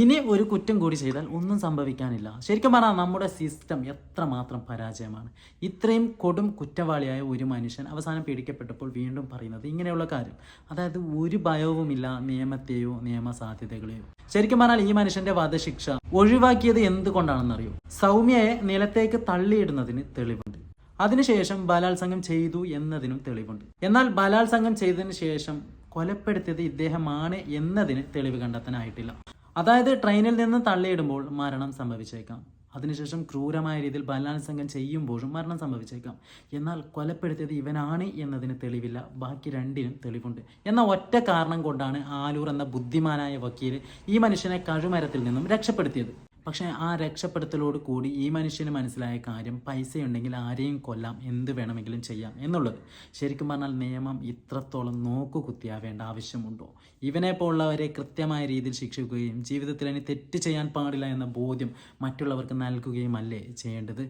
ഇനി ഒരു കുറ്റം കൂടി ചെയ്താൽ ഒന്നും സംഭവിക്കാനില്ല. ശരിക്കും പറഞ്ഞാൽ നമ്മുടെ സിസ്റ്റം എത്രമാത്രം പരാജയമാണ്. ഇത്രയും കൊടും കുറ്റവാളിയായ ഒരു മനുഷ്യൻ അവസാനം പീഡിക്കപ്പെട്ടപ്പോൾ വീണ്ടും പറയുന്നത് ഇങ്ങനെയുള്ള കാര്യം. അതായത് ഒരു ഭയവുമില്ല നിയമത്തെയോ നിയമ സാധ്യതകളെയോ ശരിക്കും പറഞ്ഞാൽ ഈ മനുഷ്യന്റെ വധശിക്ഷ ഒഴിവാക്കിയത് എന്തുകൊണ്ടാണെന്നറിയോ? സൗമ്യയെ നിലത്തേക്ക് തള്ളിയിടുന്നതിന് തെളിവുണ്ട്. അതിനുശേഷം ബലാത്സംഗം ചെയ്തു എന്നതിനും തെളിവുണ്ട്. എന്നാൽ ബലാത്സംഗം ചെയ്തതിന് ശേഷം കൊലപ്പെടുത്തിയത് ഇദ്ദേഹമാണ് എന്നതിന് തെളിവ് കണ്ടെത്താനായിട്ടില്ല. അതായത് ട്രെയിനിൽ നിന്ന് തള്ളിയിടുമ്പോൾ മരണം സംഭവിച്ചേക്കാം. അതിനുശേഷം ക്രൂരമായ രീതിയിൽ ബലാത്സംഗം ചെയ്യുമ്പോഴും മരണം സംഭവിച്ചേക്കാം. എന്നാൽ കൊലപ്പെടുത്തിയത് ഇവനാണ് എന്നതിന് തെളിവില്ല. ബാക്കി രണ്ടിനും തെളിവുണ്ട്. എന്ന ഒറ്റ കാരണം കൊണ്ടാണ് ആലൂർ എന്ന ബുദ്ധിമാനായ വക്കീൽ ഈ മനുഷ്യനെ കഴുമരത്തിൽ നിന്നും രക്ഷപ്പെടുത്തിയത്. പക്ഷേ ആ രക്ഷപ്പെടുത്തലോട് കൂടി ഈ മനുഷ്യന് മനസ്സിലായ കാര്യം പൈസയുണ്ടെങ്കിൽ ആരെയും കൊല്ലാം എന്ത് വേണമെങ്കിലും ചെയ്യാം എന്നുള്ളത്. ശരിക്കും പറഞ്ഞാൽ നിയമം ഇത്രത്തോളം നോക്കുകുത്തിയാവേണ്ട ആവശ്യമുണ്ടോ? ഇവനെ പോലുള്ളവരെ കൃത്യമായ രീതിയിൽ ശിക്ഷിക്കുകയും ജീവിതത്തിൽ ഇനി തെറ്റ് ചെയ്യാൻ പാടില്ല എന്ന ബോധ്യം മറ്റുള്ളവർക്ക് നൽകുകയും അല്ലേ ചെയ്യേണ്ടത്?